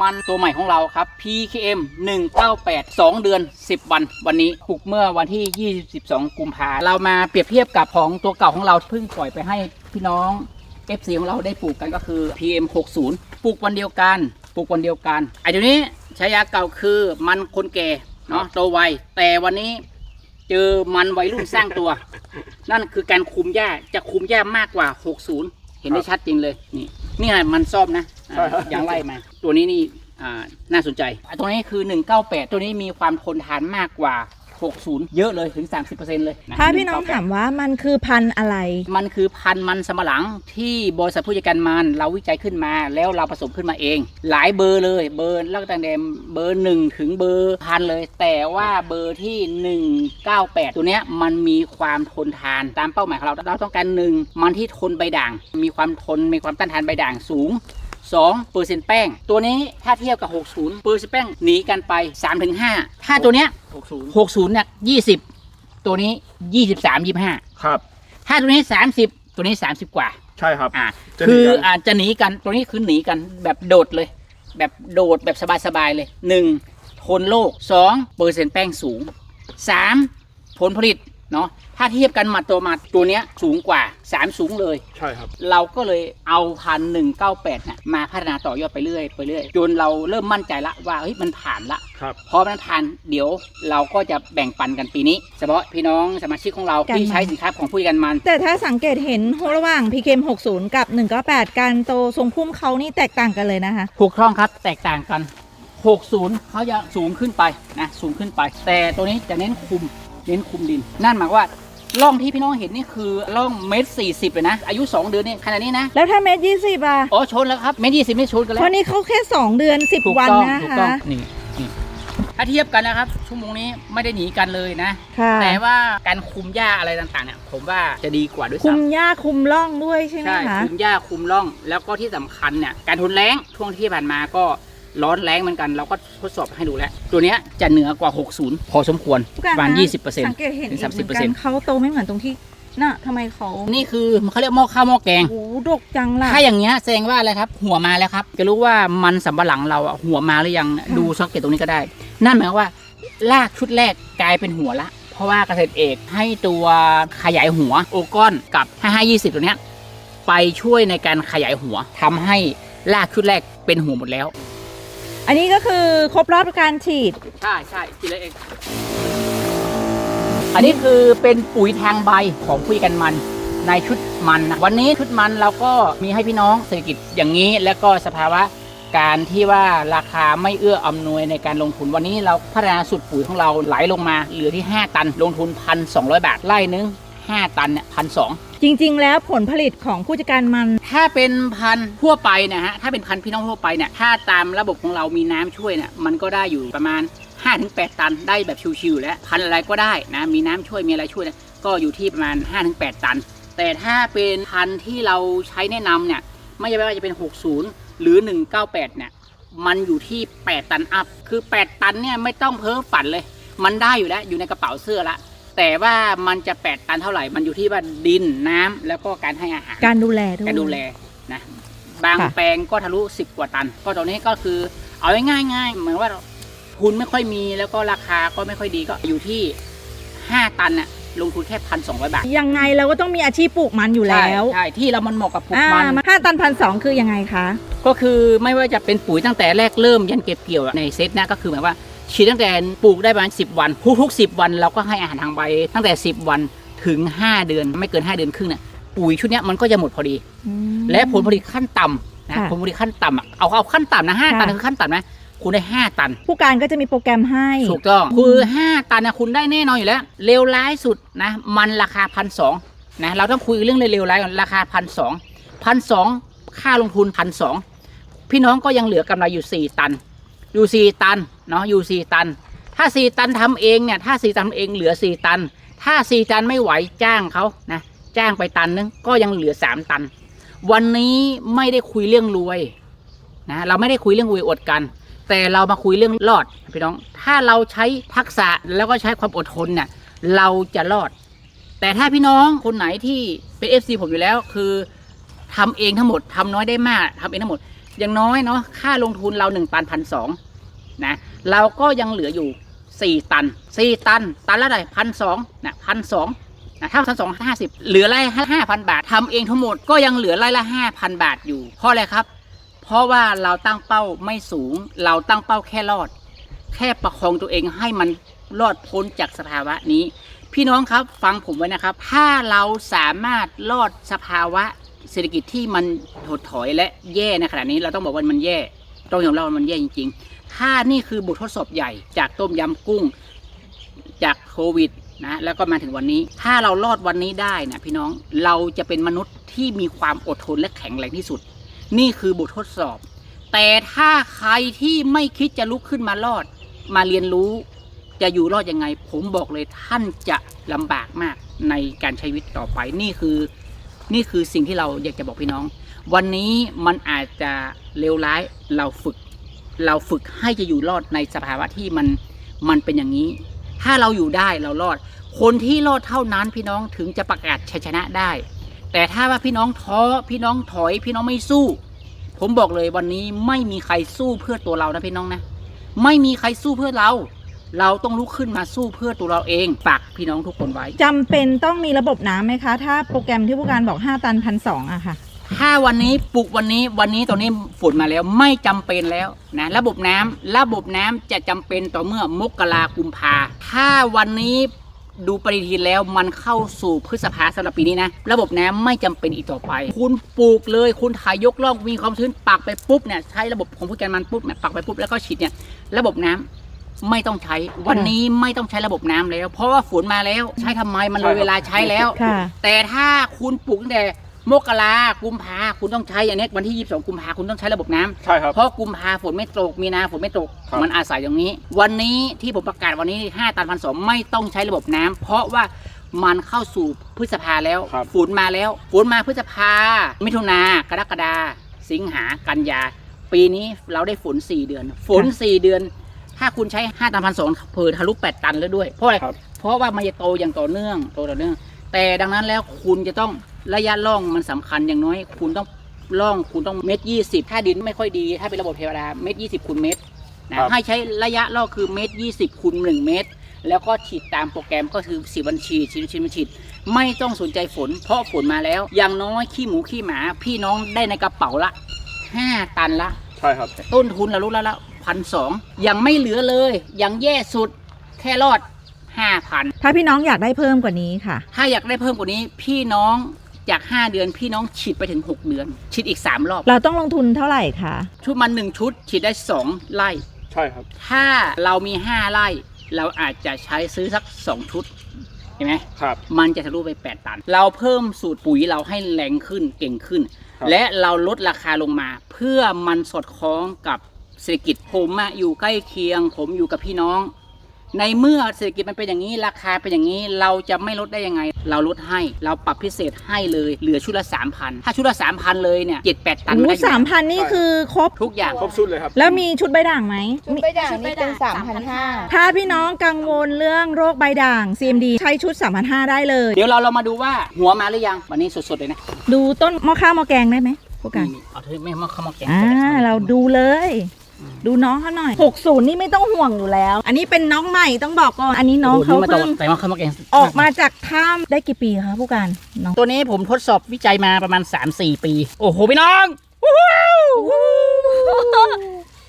มันตัวใหม่ของเราครับ PKM 198 2 เดือน 10 วัน วันนี้ปลูกเมื่อวันที่ 22 กุมภาเรามาเปรียบเทียบกับของตัวเก่าของเราเพิ่งปล่อยไปให้พี่น้อง FC ของเราได้ปลูกกันก็คือ PM 60ปลูกวันเดียวกันปลูกวันเดียวกันไอ้เดี๋ยวนี้ใช้ยาเก่าคือมันคนแก่เนาะโตไวแต่วันนี้เจอมันวัยรุ่นสร้างตัว นั่นคือการคุมหญ้าจะคุมหญ้ามากกว่า 60 เห็นได้ชัดจริงเลยนี่ นี่ไงมันซ่อมนะอ่าใช่ครับยางไล่มา ตัวนี้นี่อ่าน่าสนใจอะตัวนี้คือ 198 ตัวนี้มีความทนทานมากกว่า 60 เยอะเลยถึง 30%เลยะถ้าพี่น้อง198ถามว่ามันคือพันธุ์อะไร มันคือพันธุ์มันสำปะหลังที่บริษัทผู้จัดการมันเราวิจัยขึ้นมาแล้วเราผสมขึ้นมาเอง หลายเบอร์เลยเบอร์แล้วก็ตั้งแต่เบอร์หนึ่งถึงเบอร์พันเลย แต่ว่าเบอร์ที่ 198 ตัวเนี้ยมันมีความทนทานตามเป้าหมายของเราเราต้องการหนึ่งมันที่ทนใบด่าง มีความทนมีความต้านทานใบด่างสูง 2เปอร์เซ็นต์แป้ง ตัวนี้ถ้าเทียบกับ 60เปอร์เซ็นต์แป้งหนีกันไป 3-5 ถ้าตัวเนี้ย60 60เนี่ย20 ตัวนี้ 23 25 ครับ ถ้าตัวนี้ 30 ตัวนี้ 30 กว่า ใช่ครับอ่าจะหนีคือกันอาจจะหนีกันตัวนี้คือหนีกันแบบโดดเลย แบบโดดแบบสบายๆเลย 1. ทนโรค2เปอร์เซ็นต์แป้งสูง 3. ผลผลิต เนาะถ้าเทียบกันหมัดตัวหมัดตัวเนี้ยสูงกว่า 3 สูงเลย ใช่ครับ เราก็เลยเอาพันหนึ่งเก้าแปดน่ะมาพัฒนาต่อยอดไปเรื่อยไปเรื่อยจนเราเริ่มมั่นใจละว่าเฮ้ยมันผ่านละครับ พอมันผ่านเดี๋ยวเราก็จะแบ่งปันกันปีนี้ เฉพาะพี่น้องสมาชิกของเรากันที่มันใช้สินค้าของผู้จัดการมัน แต่ถ้าสังเกตเห็นระหว่าง PKM 60 กับ 198 การโตทรงพุ่มเขานี่แตกต่างกันเลยนะคะถูกต้องครับแตกต่างกัน 60เขาจะสูงขึ้นไปนะสูงขึ้นไป แต่ตัวนี้จะเน้นคุม เน้นคุมดิน นั่นหมายว่าร่องที่พี่น้องเห็นนี่คือร่องเมตรสี่สิบเลยนะ อายุ 2 เดือนนี่ขนาดนี้นะ แล้วถ้าเม็ดยี่สิบอะอ๋อชนแล้วครับเมตรยี่สิบไม่ชนกันแล้เพวราะนี่เขาแค่ 2 เดือนถูก10 วันต้องนะถูกต้อคะงนี่นี่ถ้าเทียบกันนะครับ ชั่วโมงนี้ไม่ได้หนีกันเลยนะค่ะแต่ว่าการคุมหญ้าอะไรต่างๆเนี่ยผมว่าจะดีกว่าด้วยคุมซ้ำหญ้าคุมร่องด้วยใช่ไหมใช่คะคุมหญ้าคุมร่องแล้วก็ที่สำคัญเนี่ยการทนแรงช่วงที่ผ่านมาก็ ร้อนแรงเหมือนกัน เราก็ทดสอบให้ดูแล้ว ตัวเนี้ยจะเหนือกว่า 60 พอสมควรผู้การประมาณคะ20%สังเกตเห็นถึอีงกเหมือนกัน30%เขาโตไม่เหมือนตรงที่น่ะทำไมเขานี่คือเขาเรียกหม้อข้าวหม้อแกงโอ้โหดกจังล่ะถ้าอย่างเงี้ยแสดงว่าอะไรครับ หัวมาแล้วครับ จะรู้ว่ามันสำปะหลังเราอะหัวมาหรือยังค่ะดูสังเกตตรงนี้ก็ได้ นั่นหมายความว่าลากชุดแรกกลายเป็นหัวละ เพราะว่าเกษตรเอกให้ตัวขยายหัวโอก้อนกับ 5520 ตัวเนี้ยไปช่วยในการขยายหัวทำให้ลากชุดแรกเป็นหัวหมดแล้ว อันนี้ก็คือครบรอบการฉีด ใช่ใช่กินเลยเอง อันนี้คือเป็นปุ๋ยทางใบของผู้กันมันในชุดมันนะวันนี้ชุดมันเราก็มีให้พี่น้องเศรษฐกิจอย่างนี้ แล้วก็สภาวะการที่ว่าราคาไม่เอื้ออำนวยในการลงทุนวันนี้เราพัฒนาสูตรปุ๋ยของเราไหลลงมาเหลือที่ 5 ตันลงทุนพันสองบาทไร่นึง 5 ตันเนี่ยพันสอง จริง ๆ แล้วผลผลิตของผู้จัดการมัน ถ้าเป็นพันธุ์ทั่วไปนะฮะถ้าเป็นพันธุ์พี่น้องทั่วไปเนี่ยถ้าตามระบบของเรามีน้ำช่วยเนี่ยมันก็ได้อยู่ประมาณ 5-8 ตันได้แบบชิวๆแล้วพันธุ์อะไรก็ได้นะมีน้ำช่วยมีอะไรช่วยเนี่ยก็อยู่ที่ประมาณ 5-8 ตัน แต่ถ้าเป็นพันธุ์ที่เราใช้แนะนำเนี่ยไม่ว่าจะเป็น 60 หรือ 198 เนี่ยมันอยู่ที่ 8 ตันอัพ คือ 8 ตันเนี่ยไม่ต้องเพ้อฝันเลย มันได้อยู่แล้ว อยู่ในกระเป๋าเสื้อละ แต่ว่ามันจะ8ตันเท่าไหร่ มันอยู่ที่ว่าดินน้ำแล้วก็การให้อาหาร การดูแลด้วย การดูแลนะบางค่ะ แปลงก็ทะลุ 10 กว่าตัน ก็ตรงนี้ก็คือเอาง่ายๆง่ายๆเหมือนว่าทุนไม่ค่อยมีแล้วก็ราคาก็ไม่ค่อยดีก็อยู่ที่ 5 ตันน่ะลงทุนแค่พันสองร้อยบาทยังไงเราก็ต้องมีอาชีพปลูกมันอยู่แล้วใช่ใช่ที่เรามันเหมาะกับปลูกอ่ามันมาห้าตันพันสองคือยังไงคะ ก็คือไม่ว่าจะเป็นปุ๋ยตั้งแต่แรกเริ่มยันเก็บเกี่ยวในเซตนะก็คือหมายว่า ฉีดตั้งแต่ปลูกได้ประมาณ10 วัน ทุกๆ10 วันเราก็ให้อาหารทางใบ ตั้งแต่ 10 วันถึง 5 เดือนไม่เกิน 5 เดือนครึ่งเนี่ยปุ๋ยชุดเนี้ยมันก็จะหมดพอดี และผลผลิตขั้นต่ำนะค่ะผลผลิตขั้นต่ำอะเอาเอาขั้นต่ำนะห้าค่ะตันคือขั้นต่ำนะคุณได้ 5 ตัน ผู้การก็จะมีโปรแกรมให้ถูกต้องคือ 5 ตันนะคุณได้แน่นอนอยู่แล้วเร็วร้ายสุดนะมันราคาพันสองนะเราต้องคุยเรื่องเร็วๆร้ายก่อนราคาพันสองพันสองค่าลงทุนพันสองพี่น้องก็ยังเหลือกำไรอยู่ 4 ตัน อยู่4ตันเนาะอยู่4ตัน ถ้า4ตันทำเองเนี่ยถ้า4ตันทำเองเหลือ4ตัน ถ้า4ตันไม่ไหวจ้างเขานะจ้างไปตันนึงก็ยังเหลือ3ตัน วันนี้ไม่ได้คุยเรื่องรวยนะเราไม่ได้คุยเรื่องรวยอดกัน แต่เรามาคุยเรื่องรอดพี่น้อง ถ้าเราใช้ทักษะแล้วก็ใช้ความอดทนเนี่ยเราจะรอด แต่ถ้าพี่น้องคนไหนที่เป็น FC ผมอยู่แล้วคือทำเองทั้งหมดทำน้อยได้มากทำเองทั้งหมด อย่างน้อยเนาะค่าลงทุนเราหนึ่งตันพันสองนะเราก็ยังเหลืออยู่สี่ตันสี่ตัน ตันละเท่าไหร่พันสองนะพันสองนะถ้าพันสองห้าสิบเหลือไร่ห้าพันบาททำเองทั้งหมดก็ยังเหลือไร่ละห้าพันบาทอยู่ เพราะอะไรครับ เพราะว่าเราตั้งเป้าไม่สูง เราตั้งเป้าแค่รอด แค่ประคองตัวเองให้มันรอดพ้นจากสภาวะนี้ พี่น้องครับฟังผมไว้นะครับ ถ้าเราสามารถรอดสภาวะ เศรษฐกิจที่มันถดถอยและแย่ในขณะนี้เราต้องบอกว่ามันแย่ต้องยอมรับว่ามันแย่จริง ๆ ถ้านี่คือบททดสอบใหญ่จากต้มยำกุ้งจากโควิดนะแล้วก็มาถึงวันนี้ ถ้าเรารอดวันนี้ได้นะพี่น้องเราจะเป็นมนุษย์ที่มีความอดทนและแข็งแรงที่สุด นี่คือบททดสอบ แต่ถ้าใครที่ไม่คิดจะลุกขึ้นมารอด มาเรียนรู้จะอยู่รอดยังไง ผมบอกเลยท่านจะลำบากมากในการใช้ชีวิตต่อไปนี่คือ นี่คือสิ่งที่เราอยากจะบอกพี่น้อง วันนี้มันอาจจะเลวร้ายเราฝึก เราฝึกให้จะอยู่รอดในสภาวะที่มันมันเป็นอย่างนี้ ถ้าเราอยู่ได้เรารอด คนที่รอดเท่านั้นพี่น้องถึงจะประกาศชัยชนะได้ แต่ถ้าว่าพี่น้องท้อพี่น้องถอย พี่น้องไม่สู้ ผมบอกเลยวันนี้ไม่มีใครสู้เพื่อตัวเรานะพี่น้องนะ ไม่มีใครสู้เพื่อเรา เราต้องลุกขึ้นมาสู้เพื่อตัวเราเองฝากพี่น้องทุกคนไว้ จำเป็นต้องมีระบบน้ำไหมคะ ถ้าโปรแกรมที่ผู้การบอก 5 ตันพันสองอะค่ะ ถ้าวันนี้ปลูกวันนี้วันนี้ตอนนี้ฝนมาแล้วไม่จำเป็นแล้วนะระบบน้ำระบบน้ำจะจำเป็นต่อเมื่อมกรากุมภาถ้าวันนี้ดูปฏิทินแล้วมันเข้าสู่พฤษภาสำหรับปีนี้นะ ระบบน้ำไม่จำเป็นอีกต่อไป คุณปลูกเลยคุณถ่ายยกล่องมีความชื้นปักไปปุ๊บเนี่ยใช้ระบบของผู้การมันปุ๊บเนี่ยปักไปปุ๊บแล้วก็ฉีดเนี่ยระบบน้ำ ไม่ต้องใช้ วันนี้ไม่ต้องใช้ระบบน้ำแล้ว เพราะว่าฝนมาแล้วใช้ทำไมมันเลยเวลาใช้แล้วค่ะแต่ถ้าคุณปลูกตั้งแต่มกรากุมภาคุณต้องใช้อันเนี้ยวันที่ 22 กุมภาคุณต้องใช้ระบบน้ำใช่ครับเพราะกุมภาฝนไม่ตกมีนาฝนไม่ตกครับมันอาศัยอย่างนี้ วันนี้ที่ผมประกาศวันนี้ 5 ตันพันสองไม่ต้องใช้ระบบน้ำเพราะว่ามันเข้าสู่พฤษภาแล้วครับฝนมาแล้วฝนมาพฤษภา มิถุนากรกฎาสิงหากันยา ปีนี้เราได้ฝน 4 เดือน ฝน 4 เดือน ถ้าคุณใช้5ตันพันสองเพิ่ทะลุ8ตันแล้วด้วย เพราะอะไรครับ เพราะว่ามันจะโตอย่างต่อเนื่องโตต่อเนื่อง แต่ดังนั้นแล้วคุณจะต้องระยะล่องมันสำคัญอย่างน้อย คุณต้องล่องคุณต้องเมตรยี่สิบถ้าดินไม่ค่อยดี ถ้าเป็นระบบเทวดาเมตรยี่สิบคูณเมตรนะครับให้ใช้ระยะล่องคือเมตรยี่สิบคูณหนึ่งเมตรแล้วก็ฉีดตามโปรแกรมก็คือสีบัญชีฉีดฉีดบัญชี ไม่ต้องสนใจฝน เพราะฝนมาแล้ว อย่างน้อยขี้หมูขี้หมา พี่น้องได้ในกระเป๋าละห้าตันละ ใช่ครับ ต้นทุนเรารู้แล้วละ พันสองยังไม่เหลือเลย ยังแย่สุดแค่รอดห้าพันถ้าพี่น้องอยากได้เพิ่มกว่านี้ค่ะ ถ้าอยากได้เพิ่มกว่านี้พี่น้องจาก 5 เดือนพี่น้องฉีดไปถึง 6 เดือน ฉีดอีก 3 รอบ เราต้องลงทุนเท่าไหร่คะชุดมัน 1 ชุด ฉีดได้ 2 ไร่ ใช่ครับ ถ้าเรามี 5 ไร่ เราอาจจะใช้ซื้อสัก 2 ชุดเห็นไหมครับ มันจะทะลุไป 8 ตัน เราเพิ่มสูตรปุ๋ยเราให้แรงขึ้นเก่งขึ้นครับและเราลดราคาลงมา เพื่อมันสอดคล้องกับ เศรษฐกิจผมอะอยู่ใกล้เคียง ผมอยู่กับพี่น้อง ในเมื่อเศรษฐกิจมันเป็นอย่างนี้ราคาเป็นอย่างนี้เราจะไม่ลดได้ยังไง เราลดให้เราปรับพิเศษให้เลยเหลือชุดละสามพันถ้าชุดละสามพันเลยเนี่ยเจ็ดแปดตันโอ้ได้อยู่สามพันนี่คือครบ ทุกอย่าง ครบชุดเลยครับ แล้วมีชุดใบด่างไหมชุดใบด่างนี่เป็นสามพันห้า ถ้าพี่น้องกังวลเรื่องโรคใบด่าง CMD ใช้ชุด 3,500 ได้เลย เดี๋ยวเราเรามาดูว่าหัวมาหรือยังวันนี้สดๆเลยนะดูต้นหม้อข้าวหม้อแกงได้ไหมผู้การนี่เอาเถอะไม่มาเข้ามาแกะอ่าเราดูเลย ดูน้องเขาหน่อย 60 นี่ไม่ต้องห่วงอยู่แล้ว อันนี้เป็นน้องใหม่ต้องบอกก่อน อันนี้น้องเขาโโหมาตเพิ่กงใส่มาเข้ามาแกะออกมาจากถ้ำได้กี่ปีคะผู้การน้องตัวนี้ผมทดสอบวิจัยมาประมาณ 3-4 ปี โอ้โหพี่น้องวู้ฮู้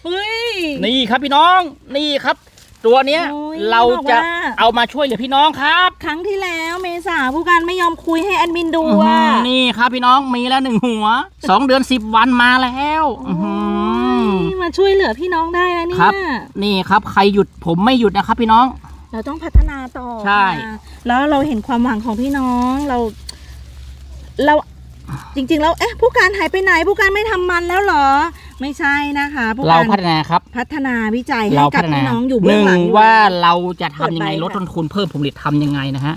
เฮ้ยนี่ครับพี่น้อง นี่ครับ ตัวเนี้ยโอ้ยเราจะบอกว่าเอามาช่วยเหลือพี่น้องครับ ครั้งที่แล้วเมษาผู้การไม่ยอมคุยให้แอดมินดูว่าอื้อหือนี่ครับพี่น้องมีแล้วหนึ่งหัวสองเดือนสิบวันมาแล้วอื้อหือ มาช่วยเหลือพี่น้องได้แล้วเนี่ครับ ยนี่ครับใครหยุดผมไม่หยุดนะครับ พี่น้อง เราต้องพัฒนาต่อใช่ ค่ะแล้วเราเห็นความหวังของพี่น้องเรา เราจริง ๆ แล้วเอ๊ะผู้การหายไปไหน ผู้การไม่ทำมันแล้วเหรอ ไม่ใช่นะคะผู้เราการพัฒนาครับ พัฒนาวิจัยให้เรากัพับฒนาพี่น้องอยู่หเบื้องนึ่งหลังอยู่ ว่าแล้วเราจะทำยังไงเปิดไปลดค่ะต้นทุนเพิ่มผลผลิตทำยังไงนะฮะ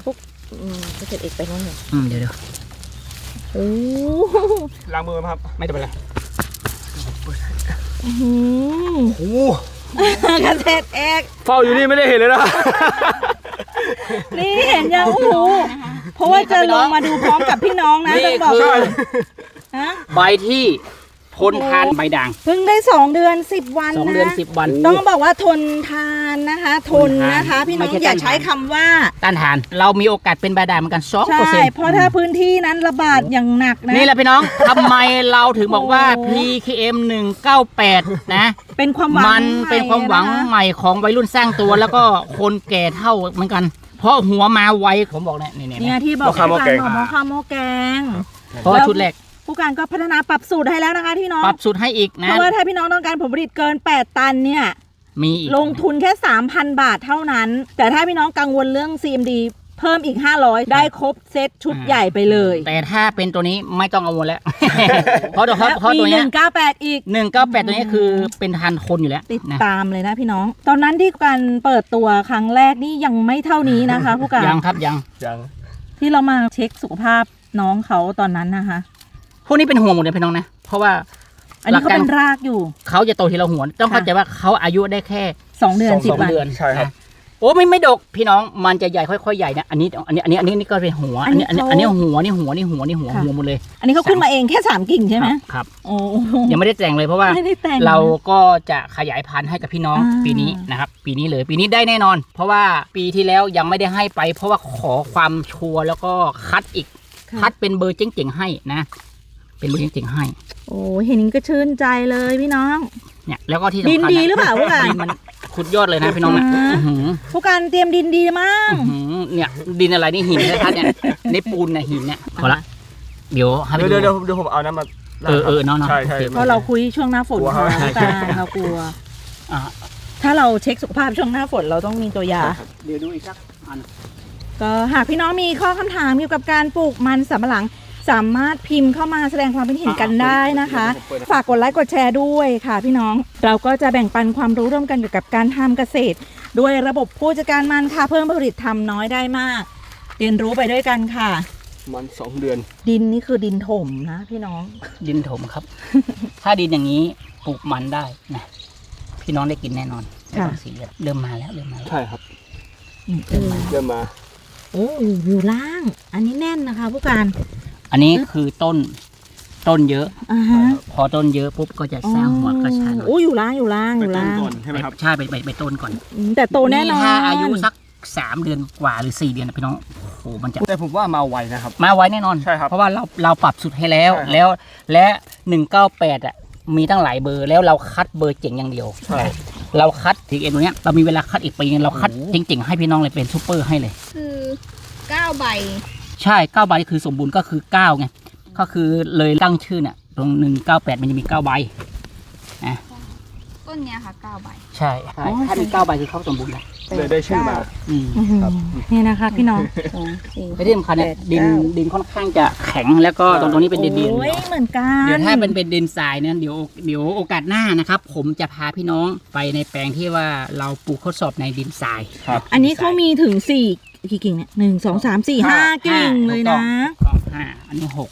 อืมเกษตรเอกไปนู่นเลยอืมเดี๋ยวเดี๋ยวโอ้ล้างมือไหมครับ ไม่เป็นไร อื้อหือโอ้เกษตรเอกเฝ้าอยู่นี่ไม่ได้เห็นเลยนะ นี่เห็นยังโอ้โหเพราะว่าจะลงมาดูพร้อมกับพี่น้องนะนี่ต้องบอกคือ ฮะใบที่ ทนทานใบด่างเพิ่งได้2เดือน10วันสองนะเดือนสิบวัน ต้องบอกว่าทนทานนะคะ ทนนะคะ พี่น้องไม่ใช่อย่าต้านทานใช้คำว่า ต้านทาน เรามีโอกาสเป็นใบด่างเหมือนกันสองเปอร์ใช่ เซ็นต์เพราะถ้าพื้นที่นั้นระบาดอย่างหนักนะ นี่แหละพี่น้อง ทำไมเราถึงบอกว่า โอ้โห PKM 198 นะ เป็นความหวังมันเป็นความหวังใม่นะคะใหม่ของวัยรุ่นสร้างตัวแล้วก็คนแก่เท่าเหมือนกัน เพราะหัวมาไวผมบอกเนี่ยนี่เนี่ยที่บอกหม้อข้าวหม้อแกงผู้ารบอกหม้อข้าวหม้อแกง เพราะว่าชุดแรก ผู้การก็พัฒนาปรับสูตรให้แล้วนะคะพี่น้องปรับสูตรให้อีกเพนะราะว่าถ้าพี่น้องต้องการผลผลิตเกิน 8 ตันเนี่ยมีอีกลงทุนแค่ 3,000 บาทเท่านั้น แต่ถ้าพี่น้องกังวลเรื่อง CMD เพิ่มอีก 500 ได้ครบเซตชุดใหญ่ไปเลย แต่ถ้าเป็นตัวนี้ไม่ต้องกังวลแล้ว เพราะตัวเพราะและเพราะมีตัวเนี้ย198อีกหนึ่งเก้าแปดตัวนี้คือเป็นทันคนอยู่แล้ว ติดนะตามเลยนะพี่น้อง ตอนนั้นที่การเปิดตัวครั้งแรกนี่ยังไม่เท่านี้นะคะ ผู้การยังครับยังยังที่เรามาเช็คสุขภาพน้องเขาตอนนั้นนะคะ พวกนี้เป็นห่วงหมดเลยพี่น้องนะ เพราะว่าอันนี้เขาเป็นรากอยู่ เขาจะโตทีละหัวต้องค่ะเข้าใจว่าเขาอายุได้แค่2เดือนสอง10สองวันเดือนใช่ครับนะโอ้ไม่ไม่ดกพี่น้องมันจะใหญ่ค่อยๆใหญ่นะอันนี้อันนี้อันนี้อันนี้อันนี้ก็เป็นหัวอันนี้อันนี้อันนี้อันนี้เขาหัวนี่หัวนี่หัวนี่หัวค่ะหัวหมดเลย อันนี้เขาขึ้นมาเองแค่3กิ่งใช่ไหมครับครับโอ้โหยังไม่ได้แต่งเลยเพราะว่าไม่ได้แต่งเราก็จะขยายพันธุ์ให้กับพี่น้องอ่าปีนี้นะครับ ปีนี้เลยปีนี้ได้แน่นอน เพราะว่าปีที่แล้วยังไม่ได้ให้ไป เพราะว่าขอความชัวร์แล้วก็คัดอีกค่ะคัดเป็นเบอร์เจ๋งๆให้นะ เป็นเบอร์เจ๋งๆให้ โอ้เห็นก็ชื่นใจเลยพี่น้อง เนี่ยแล้วก็ที่สำคัญดินดีหรือเปล่าผู้การดินมันขุดยอดเลยนะพี่น้องนะอ่าอื้อหือ ผู้การเตรียมดินดีมากอื้อหือเนี่ยดินอะไรนี่หินนะครับเนี่ยในปูนเนี่ยหินเนี่ยพอละ เดี๋ยวให้ไปเดี๋ยวดู เดี๋ยวเดี๋ยวผมเอาน้ำมาราดเออเออเนาะเนาะใช่ใช่โอเคเพราะเราคุยช่วงหน้าฝนกลัว ค่ะใช่ผู้ใช่การเรากลัว อะถ้าเราเช็คสุขภาพช่วงหน้าฝนเราต้องมีตัวยา เดี๋ยวดูอีกสักอัน ก็หากพี่น้องมีข้อคำถามเกี่ยวกับการปลูกมันสำปะหลัง สามารถพิมพ์เข้ามาแสดงความคิดเห็นกันได้นะคะ ฝากกดไลค์กดแชร์ด้วยค่ะพี่น้อง เราก็จะแบ่งปันความรู้ร่วมกันเกี่ยวกับการทำเกษตร ด้วยระบบผู้จัดการมันค่ะเพิ่มผลผลิตทำน้อยได้มาก เรียนรู้ไปด้วยกันค่ะ มันสองเดือน ดินนี่คือดินถมนะพี่น้อง ดินถมครับ ถ้าดินอย่างนี้ปลูกมันได้นะพี่น้องได้กินแน่นอนไม่ต้องค่ะซีเรียสเริ่มมาแล้วเริ่มมาแล้วใช่ครับเออเริ่มมาโอ้อยู่ล่าง อันนี้แน่นนะคะผู้การ อันนี้คือต้นต้นเยอะ อ่าฮะพอต้นเยอะปุ๊บก็จะสร้างหัวกระชากหน่อยโอ้อยู่ล่างอยู่ล่างอไปยู่ต้นล่าง ก่อนใช่ไหมครับ ใช่ไปไปไปต้นก่อนอืมแต่โตแน่นอนถ้าอายุสักสามเดือนกว่าหรือสี่เดือนนะพี่น้องโอ้โหมันจะ แต่ผมว่ามาไวนะครับ มาไว้แน่นอน ใช่ครับเพราะว่าเราเราปรับสุดให้แล้วใช่ครับแล้วและหนึ่งเก้าแปดอะ มีตั้งหลายเบอร์แล้วเราคัดเบอร์เจ๋งอย่างเดียวใช่เราคัดถึงเอ็นตรงเนี้ยเรามีเวลาคัดอีกปีนึงเราคัดเจ๋งๆให้พี่น้องเลยเป็นซูเปอร์ให้เลย คือเก้าใบ ใช่เก้าใบคือสมบูรณ์ก็คือเก้าไงก็คือเลยตั้งชื่อเนี่ยตรงหนึ่งเก้าแปดมันจะมีเก้าใบต้นเนี้ยค่ะเก้าใบใช่ถ้ามีเก้าใบคือเขาสมบูรณ์แล้วเลยได้ชื่อมาอืมอื้อหือครับนี่นะคะพี่น้องและที่สำคัญเนี่ยดินดินค่อนข้างจะแข็งแล้วก็ตรงตรงนี้เป็นดินดินโอ้ยเหมือนกันเดี๋ยวถ้าเป็นเป็นดินทรายเนี่ยเดี๋ยวเดี๋ยวโอกาสหน้านะครับ ผมจะพาพี่น้องไปในแปลงที่ว่าเราปลูกทดสอบในดินทรายครับ อันนี้เขามีถึงสี่ กี่กิ่งเนี่ยหนึ่งสองสามสี่ห้ากิ่งเลยนะถูกต้องห้าอันนี้หก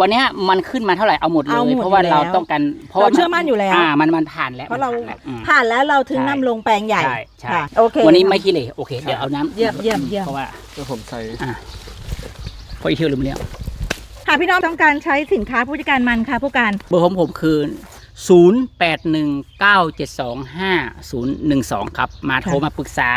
วันเนี้ยมันขึ้นมาเท่าไหร่เอาหมดเลเอาหมย ดเพราะว่าอยู่แล้วเราต้องการเพราะว่าเราเชื่อมั่นอยู่แล้ว อ่ามันมันผ่านแล้วเพราะเรามันผ่นแล้วอืม ผ่านแล้วเราถึงใช่นำลงแปลงใหญ่ใช่ใช่ ค่ะโอเค วันนี้ไม่ขี้เหร่โอเค เดี๋ยวเอาน้ำเยี่ยมเยี่ยมเยี่ยม เพราะว่าแล้วผมใส่เพราะอีกเที่ยวลืมเลี้ยงหากพี่น้องต้องการใช้สินค้าผู้จัดการมันค่ะผู้การ เบอร์ของผมคือ 0 8 1 9 7 2 5 0 1 2 ครับ มาโทรมาปรึกษา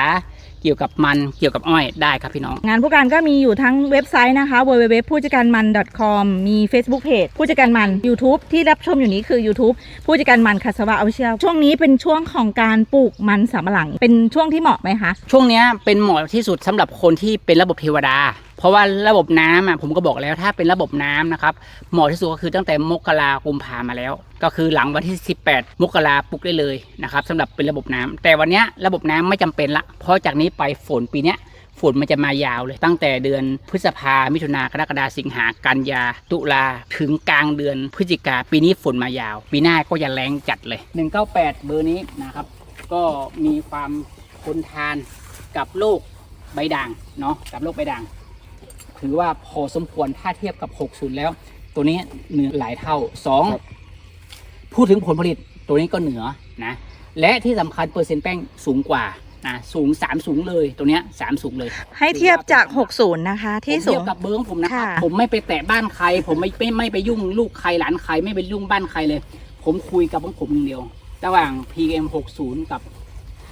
เกี่ยวกับมันเกี่ยวกับอ้อยได้ครับพี่น้อง งานผู้การก็มีอยู่ทั้งเว็บไซต์นะคะ www ผู้จัดการมัน .com มี Facebook Page ผู้จัดการมัน YouTube ที่รับชมอยู่นี้คือ YouTube ผู้จัดการมันคาสวะเอาเชียช่วงนี้เป็นช่วงของการปลูกมันสำปะหลัง เป็นช่วงที่เหมาะไหมคะ ช่วงเนี้ยเป็นเหมาะที่สุดสำหรับคนที่เป็นระบบเทวดาเพ ราะว่าระบบน้ำอะผมก็บอกแล้วถ้าเป็นระบบน้ำนะครับเหมาะที่สุดก็คือตั้งแต่มกรากุมภามาแล้ว ก็คือหลังวันที่ 18 มกราปลุกได้เลยนะครับสำหรับเป็นระบบน้ำแต่วันนี้ระบบน้ำไม่จำเป็นละ เพราะจากนี้ไปฝนปีนี้ฝนมันจะมายาวเลย ตั้งแต่เดือนพฤษภา มิถุนากรกฎาสิงหากันยา ตุลาถึงกลางเดือนพฤศจิกาปีนี้ฝนมายาว ปีหน้าก็จะแรงจัดเลย 198 เบอร์นี้นะครับ ก็มีความทนทานกับโรคใบด่างเนาะกับโรคใบด่าง ถือว่าพอสมควรถ้าเทียบกับ 60 แล้ว ตัวนี้เหนือหลายเท่า 2 พูดถึงผลผลิตตัวนี้ก็เหนือนะและที่สำคัญเปอร์เซ็นต์แป้งสูงกว่านะสูง 3 สูงเลยตัวเนี้ยสามสูงเลย ให้เทียบจาก 60 นะคะ ที่ผมสูเทียงบกับเบอร์ของผมนะครับค่ะผมไม่ไปแตะบ้านใคร ผมไม่ไม่ไม่ไปยุ่งลูกใครหลานใครไม่ไปยุ่งบ้านใครเลย ผมคุยกับของผมอย่างเดียว ระหว่าง PM 60 กับ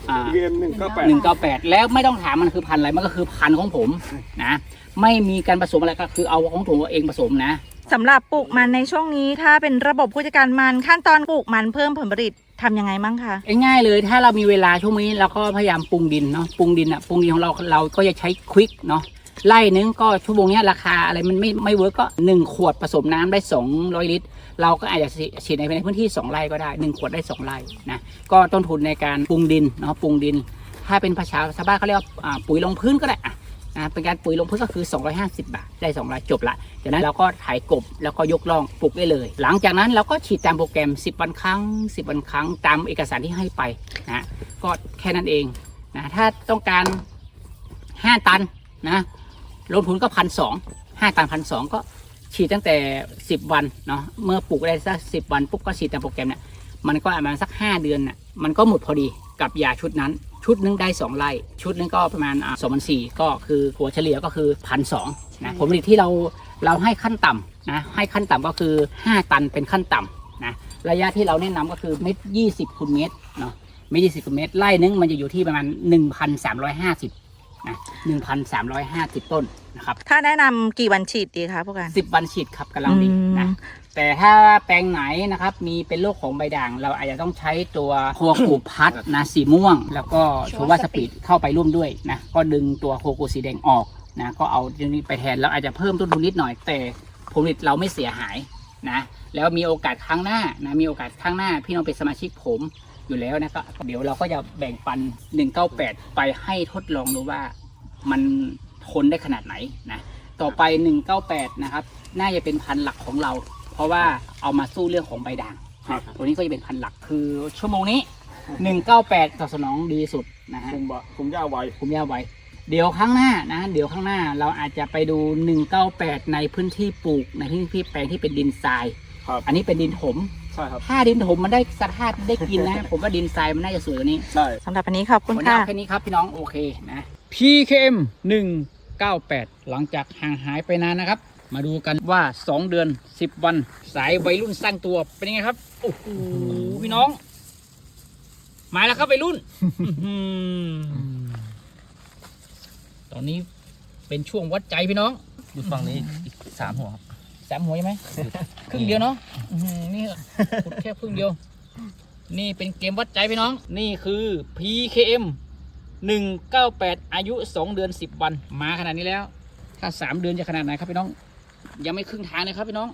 อ่าเกมหนึ่งก็แปด หนึ่งเก้าแปดแล้วไม่ต้องถามมันคือพันธุ์อะไรมันก็คือพันธุ์ของผมนะ ไม่มีการผสมอะไรก็คือเอาของผมเองผสมนะ สำหรับปลูกมันในช่วงนี้ ถ้าเป็นระบบผู้จัดการมันขั้นตอนปลูกมันเพิ่มผลผลิตทำยังไงบ้างคะ ง่ายๆเลยถ้าเรามีเวลาช่วงนี้เราก็พยายามปรุงดินเนาะปรุงดินอะปรุงดินของเราเราก็จะใช้ควิกเนาะไล่นึงก็ชั่วโมงเนี้ยราคาอะไรมันไม่ไม่เวิร์กก็หนึ่งขวดผสมน้ำได้สองร้อยลิตร เราก็อาจจะฉีดในพื้นที่สองไร่ก็ได้หนึ่งขวดได้สองไร่นะก็ต้นทุนในการปรุงดินเนาะปรุงดิน ถ้าเป็นภาษาชาวบ้านเขาเรียกว่าปุ๋ยลงพื้นก็ได้อะนะเป็นการปุ๋ยลงพื้นก็คือ 250 บาท ได้2รายจบละจากนั้นเราก็ถ่ายกบแล้วก็ยกล่องปลูกได้เลย หลังจากนั้นเราก็ฉีดตามโปรแกรม 10 วันครั้ง 10 วันครั้งตามเอกสารที่ให้ไปนะก็แค่นั้นเองนะถ้าต้องการ 5 ตันนะลงทุนก็พันสองห้าตันพันสองก็ ฉีดตั้งแต่ 10 วันเนาะเมื่อปลูกได้สักสิวันปุ๊บก็ฉีดตามโปรแกรมเนี่ยมันก็ประมาณสัก 5 เดือนน่ะมันก็หมดพอดีกับยาชุดนั้น ชุดหนึงได้ 2ไร่ชุดหนึงก็ประมาณสองพันสี่ก็คือหัวเฉลี่ยก็คือพันสองนะผลผลิตที่เราเราให้ขั้นต่ำนะให้ขั้นต่ำก็คือ 5 ตันเป็นขั้นต่ำนะระยะที่เราแนะนำก็คือเมตรยี่สิบคูณเมตรเนาะเมตรยี่สิบคูณเมตรไร่นึงมันจะอยู่ที่ประมาณ1,350นะ1,350ต้นนะครับถ้าแนะนำกี่วันฉีดดีคะผู้การ10วันฉีดครับกำลังดีนะแต่ถ้าแปลงไหนนะครับ มีเป็นโรคของใบด่าง เราอาจจะต้องใช้ตัวโคกูพัดนะสีม่วง แล้วก็โชวาสปีดเข้าไปร่วมด้วยนะ ก็ดึงตัวโคกูสีแดงออกนะ ก็เอาตรงนี้ไปแทน แล้วอาจจะเพิ่มต้นทุนนิดหน่อย แต่ผลผลิตเราไม่เสียหายนะ แล้วมีโอกาสครั้งหน้านะ มีโอกาสครั้งหน้า พี่น้องเป็นสมาชิกผม อยู่แล้วนะก็เดี๋ยวเราก็จะแบ่งปัน 198 ไปให้ทดลองดูว่ามันทนได้ขนาดไหนนะต่อไป 198 นะครับ น่าจะเป็นพันธุ์หลักของเรา เพราะว่าเอามาสู้เรื่องของใบด่างครับ ตัวนี้ก็จะเป็นพันธุ์หลักคือชั่วโมงนี้ 198ตอบสนองดีที่สุดนะฮะผมบะผมยาวไวคุมยาไว้เดี๋ยวข้างหน้านะ เดี๋ยวข้างหน้าเราอาจจะไปดู 198 ในพื้นที่ปลูกในพื้นที่แปลงที่เป็นดินทรายครับอันนี้เป็นดินถม ใช่ครับ ถ้าดินถมมันได้สภาพได้กินนะ ผมว่าดินทรายมันน่าจะสวยกว่านี้ใช่ สำหรับวันนี้ขอบคุณวันนี้ค่ะ เอาแค่นี้ครับพี่น้องโอเคนะ PKM 198 หลังจากห่างหายไปนานนะครับ มาดูกันว่า 2 เดือน 10 วัน สายวัยรุ่นสร้างตัวเป็นยังไงครับ โอ้โหพี่น้อง มาแล้วครับวัยรุ่น อื้อหือตอนนี้เป็นช่วงวัดใจพี่น้อง อยู่ฝั่งนี้อีกสามหัวครับ สามหัวใช่ไหมครึ่งเดียวเนาะอื้อหือนี่ขุดแค่ครึ่งเดียว นี่เป็นเกมวัดใจพี่น้อง นี่คือ PKM 198 อายุ 2 เดือน 10 วัน มาขนาดนี้แล้ว ถ้า 3 เดือนจะขนาดไหนครับพี่น้อง ยังไม่ครึ่งทางเลยครับพี่น้อง